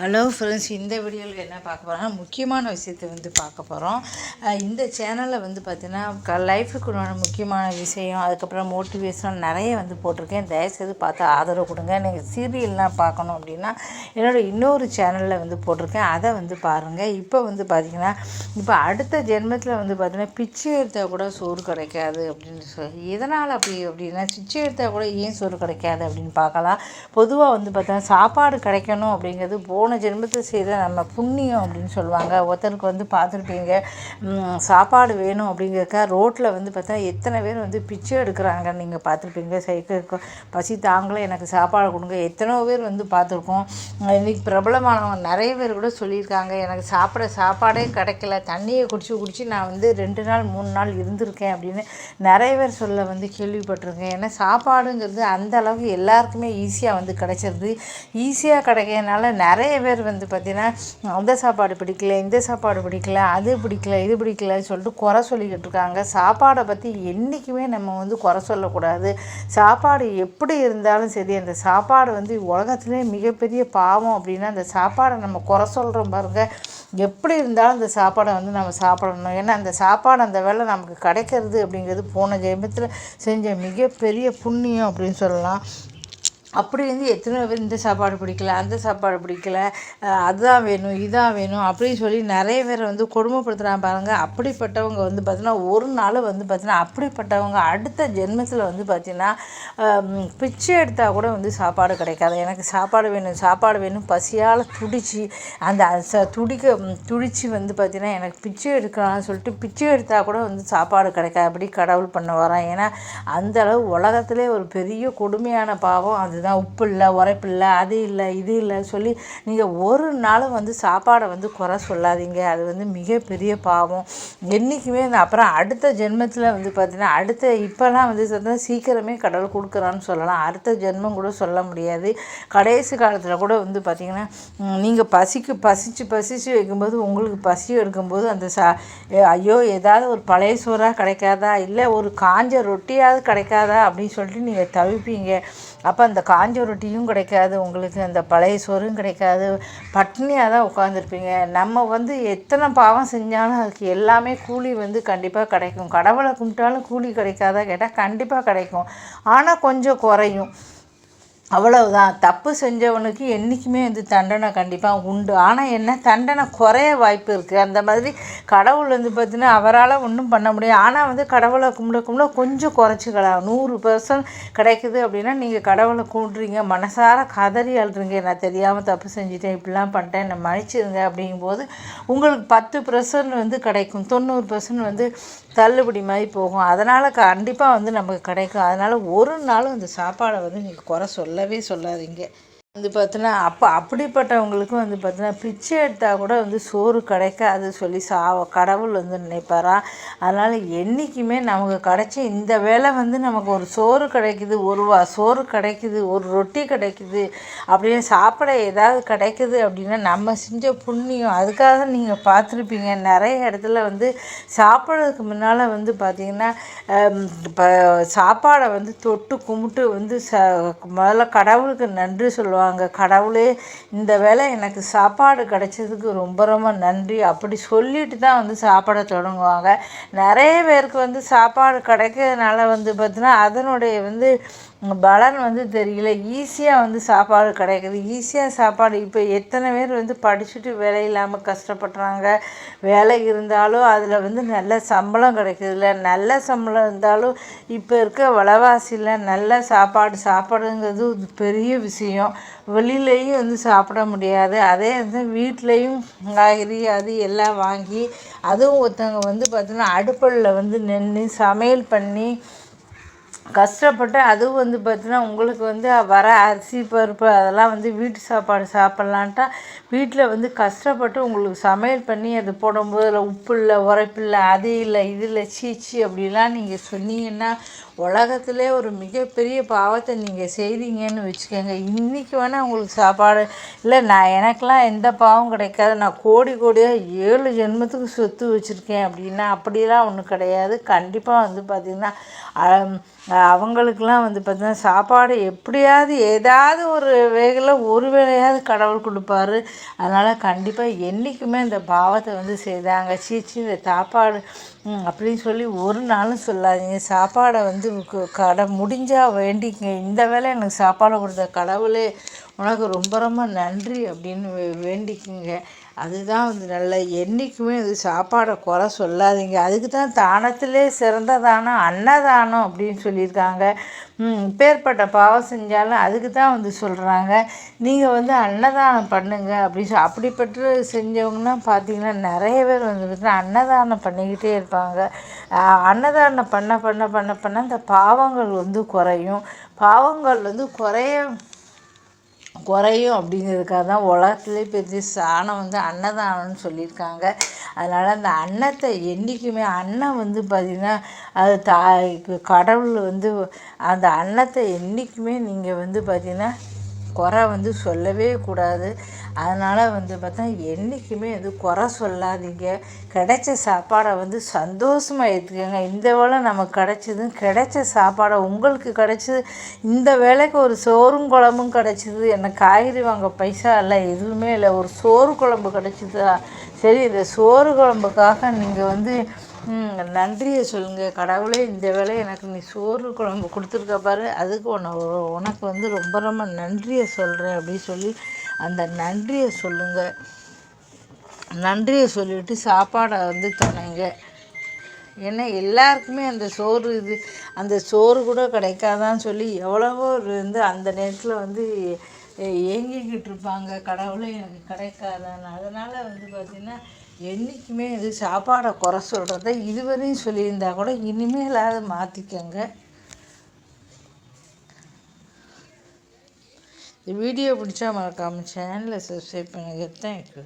Hello friends இந்த வீடியோவில் என்ன பார்க்க போகிறோம்னா முக்கியமான விஷயத்தை வந்து பார்க்க போகிறோம் இந்த சேனலில் வந்து பார்த்தீங்கன்னா க லைஃபுக்குண்டான முக்கியமான விஷயம் அதுக்கப்புறம் மோட்டிவேஷன் நிறைய வந்து போட்டிருக்கேன். தயவுசெய்து பார்த்து ஆதரவு கொடுங்க. நீங்கள் சீரியல்லாம் பார்க்கணும் அப்படின்னா என்னோடய இன்னொரு சேனலில் வந்து போட்டிருக்கேன். அதை வந்து பாருங்கள் இப்போ வந்து பார்த்திங்கன்னா இப்போ அடுத்த ஜென்மத்தில் வந்து பார்த்திங்கன்னா பிச்சை எடுத்தால் கூட சோறு கிடைக்காது அப்படின்னு சொல்லி எதனால் அப்படி அப்படின்னா பிச்சை எடுத்தால் கூட ஏன் சோறு கிடைக்காது அப்படின்னு பார்க்கலாம். பொதுவாக வந்து பார்த்தீங்கன்னா சாப்பாடு கிடைக்கணும் அப்படிங்கிறது போ போன ஜென்மத்தை செய்த நம்ம புண்ணியம் அப்படின்னு சொல்லுவாங்க. ஒருத்தருக்கு வந்து பார்த்துருப்பீங்க. சாப்பாடு வேணும் அப்படிங்கிறக்கா ரோட்டில் வந்து பார்த்தா எத்தனை பேர் வந்து பிச்சை எடுக்கிறாங்க நீங்கள் பார்த்துருப்பீங்க. சைக்கிள் பசி தாங்களே எனக்கு சாப்பாடு கொடுங்க எத்தனோ பேர் வந்து பார்த்துருக்கோம். இன்றைக்கி பிரபலமானவங்க நிறைய பேர் கூட சொல்லியிருக்காங்க. எனக்கு சாப்பிட சாப்பாடே கிடைக்கல. தண்ணியை குடிச்சு குடிச்சு நான் வந்து ரெண்டு நாள் மூணு நாள் இருந்திருக்கேன் அப்படின்னு நிறைய பேர் சொல்ல வந்து கேள்விப்பட்டிருக்கேன். ஏன்னா சாப்பாடுங்கிறது அந்த அளவுக்கு எல்லாருக்குமே ஈஸியாக வந்து கிடைச்சிருது. ஈஸியாக கிடைக்கிறதுனால நிறைய பேர் வந்து பார்த்திங்கன்னா அந்த சாப்பாடு பிடிக்கல இந்த சாப்பாடு பிடிக்கல அது பிடிக்கல இது பிடிக்கலன்னு சொல்லிட்டு குறை சொல்லிக்கிட்டு இருக்காங்க. சாப்பாடை பற்றி என்றைக்குமே நம்ம வந்து குறை சொல்லக்கூடாது. சாப்பாடு எப்படி இருந்தாலும் சரி அந்த சாப்பாடு வந்து உலகத்துலேயே மிகப்பெரிய பாவம் அப்படின்னா அந்த சாப்பாடை நம்ம குறை சொல்கிறோம் பாருங்கள் எப்படி இருந்தாலும் அந்த சாப்பாடை வந்து நம்ம சாப்பிடணும். ஏன்னா அந்த சாப்பாடு அந்த வேலை நமக்கு கிடைக்கிறது அப்படிங்கிறது போன ஜெயமத்தில் செஞ்ச மிகப்பெரிய புண்ணியம் அப்படின்னு சொல்லலாம். அப்படி எத்தனை பேர் இந்த சாப்பாடு பிடிக்கல அந்த சாப்பாடு பிடிக்கல அதுதான் வேணும் இதான் வேணும் அப்படின்னு சொல்லி நிறைய பேர் வந்து கொடுமைப்படுத்துகிறாங்க பாருங்கள் அப்படிப்பட்டவங்க வந்து பார்த்திங்கன்னா ஒரு நாள் வந்து பார்த்திங்கன்னா அப்படிப்பட்டவங்க அடுத்த ஜென்மத்தில் வந்து பார்த்திங்கன்னா பிச்சை எடுத்தால் கூட வந்து சாப்பாடு கிடைக்காது. எனக்கு சாப்பாடு வேணும் சாப்பாடு வேணும் பசியால் துடிச்சு அந்த ச துடிக்க துடிச்சு வந்து பார்த்திங்கன்னா எனக்கு பிச்சை எடுக்கலாம்னு சொல்லிட்டு பிச்சை எடுத்தால் கூட வந்து சாப்பாடு கிடைக்காது. அப்படி கடவுள் பண்ண வரான். ஏன்னா அந்தளவு உலகத்திலே ஒரு பெரிய கொடுமையான பாவம். அது அதுதான் உப்பு இல்லை உரைப்பு இல்லை அது இல்லை இது இல்லைன்னு சொல்லி நீங்கள் ஒரு நாளும் வந்து சாப்பாடை வந்து குறை சொல்லாதீங்க. அது வந்து மிகப்பெரிய பாவம். என்றைக்குமே அப்புறம் அடுத்த ஜென்மத்தில் வந்து பார்த்திங்கன்னா அடுத்த இப்போல்லாம் வந்து பார்த்தீங்கன்னா சீக்கிரமே கடவுள் கொடுக்குறான்னு சொல்லலாம். அடுத்த ஜென்மம் கூட சொல்ல முடியாது. கடைசி காலத்தில் கூட வந்து பார்த்திங்கன்னா நீங்கள் பசிக்கு பசிச்சு பசிச்சு வைக்கும்போது உங்களுக்கு பசி எடுக்கும்போது அந்த சா ஐயோ ஏதாவது ஒரு பழைய சோறாக கிடைக்காதா? இல்லை ஒரு காஞ்ச ரொட்டியாவது கிடைக்காதா? அப்படின்னு சொல்லிட்டு நீங்கள் தவிப்பீங்க. அப்போ அந்த காஞ்ச ரொட்டியும் கிடைக்காது உங்களுக்கு அந்த பழைய சோறும் கிடைக்காது. பட்னியாக தான் உட்காந்துருப்பீங்க நம்ம வந்து எத்தனை பாவம் செஞ்சாலும் அதுக்கு எல்லாமே கூலி வந்து கண்டிப்பாக கிடைக்கும். கடவுளை கும்பிட்டாலும் கூலி கிடைக்காதா கேட்டால் கண்டிப்பாக கிடைக்கும். ஆனால் கொஞ்சம் குறையும். அவ்வளவுதான். தப்பு செஞ்சவனுக்கு என்றைக்குமே வந்து தண்டனை கண்டிப்பாக உண்டு. ஆனால் என்ன தண்டனை குறைய வாய்ப்பு இருக்குது அந்த மாதிரி கடவுள் வந்து பார்த்தீங்கன்னா அவரால் ஒன்றும் பண்ண முடியாது. ஆனால் வந்து கடவுளை கும்பிட கும்பிட கொஞ்சம் குறைச்சிக்கலாம். நூறு பர்சன்ட் கிடைக்குது அப்படின்னா நீங்கள் கடவுளை கூண்டுறீங்க மனசார கதறி அழுறீங்க நான் தெரியாமல் தப்பு செஞ்சுட்டேன் இப்படிலாம் பண்ணிட்டேன் என்னை மன்னிச்சிருங்க அப்படிங்கும்போது உங்களுக்கு பத்து பர்சன்ட் வந்து கிடைக்கும். தொண்ணூறு பர்சன்ட் வந்து தள்ளுபடி மாதிரி போகும். அதனால் கண்டிப்பாக வந்து நமக்கு கிடைக்கும். அதனால் ஒரு நாளும் அந்த சாப்பாடை வந்து நீங்கள் குறை சொல்லவே சொல்லாதீங்க. வந்து பார்த்தோன்னா அப்போ அப்படிப்பட்டவங்களுக்கும் வந்து பார்த்தோன்னா பிச்சை எடுத்தால் கூட வந்து சோறு கிடைக்காது சொல்லி சா கடவுள் வந்து நினைப்பாரா? அதனால் என்றைக்குமே நமக்கு கிடைச்ச இந்த வேலை வந்து நமக்கு ஒரு சோறு கிடைக்குது ஒரு வா சோறு கிடைக்குது ஒரு ரொட்டி கிடைக்குது அப்படின்னு சாப்பிட ஏதாவது கிடைக்குது அப்படின்னா நம்ம செஞ்ச புண்ணியம் அதுக்காக நீங்கள் பார்த்துருப்பீங்க. நிறைய இடத்துல வந்து சாப்பிட்றதுக்கு முன்னால் வந்து பார்த்திங்கன்னா இப்போ சாப்பாடை வந்து தொட்டு கும்பிட்டு வந்து ச முதல்ல கடவுளுக்கு நன்றி சொல்லுவாங்க. சொல்லுவாங்க கடவுளே இந்த வேலை எனக்கு சாப்பாடு கிடைச்சதுக்கு ரொம்ப ரொம்ப நன்றி. அப்படி சொல்லிட்டு தான் வந்து சாப்பாடை தொடங்குவாங்க. நிறைய பேருக்கு வந்து சாப்பாடு கிடைக்கிறதுனால வந்து பார்த்திங்கன்னா அதனுடைய வந்து பலன் வந்து தெரியல. ஈஸியாக வந்து சாப்பாடு கிடைக்குது. ஈஸியாக சாப்பாடு. இப்போ எத்தனை பேர் வந்து படிச்சுட்டு வேலை இல்லாமல் கஷ்டப்படுறாங்க. வேலை இருந்தாலும் அதில் வந்து நல்ல சம்பளம் கிடைக்குதுல்ல. நல்ல சம்பளம் இருந்தாலும் இப்போ இருக்க விலைவாசியில் நல்ல சாப்பாடு சாப்பாடுங்கிறது பெரிய விஷயம். வெளியிலையும் வந்து சாப்பிட முடியாது. அதே வந்து வீட்லேயும் காய்கறி அது எல்லாம் வாங்கி அதுவும் ஒருத்தவங்க வந்து பார்த்தோன்னா அடுப்பில் வந்து நின்று சமையல் பண்ணி கஷ்டப்பட்டு அதுவும் வந்து பார்த்தீங்கன்னா உங்களுக்கு வந்து வர அரிசி பருப்பு அதெல்லாம் வந்து வீட்டு சாப்பாடு சாப்பிட்லான்ட்டா வீட்டில் வந்து கஷ்டப்பட்டு உங்களுக்கு சமையல் பண்ணி அது போடும்போது இல்லை உப்பு இல்லை உரைப்பு இல்லை அது இல்லை இது இல்லை சீச்சி அப்படிலாம் நீங்கள் சொன்னீங்கன்னா உலகத்திலே ஒரு மிகப்பெரிய பாவத்தை நீங்கள் செய்கிறீங்கன்னு வச்சுக்கோங்க. இன்றைக்கி வேணால் உங்களுக்கு சாப்பாடு இல்லை நான் எனக்கெலாம் எந்த பாவம் கிடைக்காது. நான் கோடி கோடியாக ஏழு ஜென்மத்துக்கு சொத்து வச்சுருக்கேன் அப்படின்னா அப்படிலாம் ஒன்றும் கிடையாது. கண்டிப்பாக வந்து பார்த்திங்கன்னா அவங்களுக்கெல்லாம் வந்து பார்த்திங்கன்னா சாப்பாடு எப்படியாவது ஏதாவது ஒரு வேகில் ஒரு வேளையாவது கடவுள் கொடுப்பாரு. அதனால் கண்டிப்பாக என்றைக்குமே இந்த பாவத்தை வந்து செய்தாங்க. சீச்சி இந்த சாப்பாடு அப்படின்னு சொல்லி ஒரு நாளும் சொல்லாதீங்க. சாப்பாடை வந்து கடை முடிஞ்சால் வேண்டிங்க இந்த வேலை எனக்கு சாப்பாடை கொடுத்த கடவுளே உனக்கு ரொம்ப ரொம்ப நன்றி அப்படின்னு வேண்டிக்குங்க. அதுதான் வந்து நல்ல என்றைக்குமே இது சாப்பாடை குறை சொல்லாதீங்க. அதுக்கு தான் தானத்திலே சிறந்த தானம் அன்னதானம் அப்படின்னு சொல்லியிருக்காங்க. பேர்பட்ட பாவம் செஞ்சாலும் அதுக்கு தான் வந்து சொல்கிறாங்க நீங்கள் வந்து அன்னதானம் பண்ணுங்க அப்படி அப்படிப்பட்டு செஞ்சவங்கன்னா பார்த்தீங்கன்னா நிறைய பேர் வந்து அன்னதானம் பண்ணிக்கிட்டே இருப்பாங்க. அன்னதானம் பண்ண பண்ண பண்ண பண்ண அந்த பாவங்கள் வந்து குறையும். பாவங்கள் வந்து குறைய குறையும் அப்படிங்கிறதுக்காக தான் உலகத்துலேயே பெரிய சாணம் வந்து அன்னதானம்னு சொல்லியிருக்காங்க. அதனால் அந்த அன்னத்தை என்றைக்குமே அன்னம் வந்து பார்த்திங்கன்னா அது தா கடவுள் வந்து அந்த அன்னத்தை என்றைக்குமே நீங்கள் வந்து பார்த்திங்கன்னா குறை வந்து சொல்லவே கூடாது. அதனால் வந்து பார்த்தா என்றைக்குமே வந்து குறை சொல்லாதீங்க. கிடைச்ச சாப்பாடை வந்து சந்தோஷமாக ஏற்றுக்கங்க இந்த வேலை நமக்கு கிடச்சிதும் கிடைச்ச சாப்பாடை உங்களுக்கு கிடச்சிது இந்த வேலைக்கு ஒரு சோறும் குழம்பும் கிடச்சிது எனக்கு காய்கறி வாங்க பைசா இல்லை எதுவுமே இல்லை ஒரு சோறு குழம்பு கிடச்சிதா? சரி இந்த சோறு குழம்புக்காக நீங்கள் வந்து நன்றியை சொல்லுங்கள் கடவுளே இந்த வேலை எனக்கு நீ சோறு குழம்பு கொடுத்துருக்க பாரு. அதுக்கு உன்னை உனக்கு வந்து ரொம்ப ரொம்ப நன்றியை சொல்கிறேன் அப்படின்னு சொல்லி அந்த நன்றியை சொல்லுங்கள் நன்றியை சொல்லிவிட்டு சாப்பாடை வந்து தொடங்க ஏன்னா எல்லாருக்குமே அந்த சோறு இது அந்த சோறு கூட கிடைக்காதான்னு சொல்லி எவ்வளவோ வந்து அந்த நேரத்தில் வந்து ஏங்கிக்கிட்டு இருப்பாங்க. கடவுளே எனக்கு கிடைக்காதான்னு. அதனால் வந்து பார்த்திங்கன்னா என்றைக்குமே இது சாப்பாடை குறை சொல்கிறத இதுவரையும் சொல்லியிருந்தா கூட இனிமேலாவது மாற்றிக்கங்க இந்த வீடியோ பிடிச்சா மறக்காமல் சேனலை சப்ஸ்கிரைப் பண்ணுங்கள் தேங்க்யூ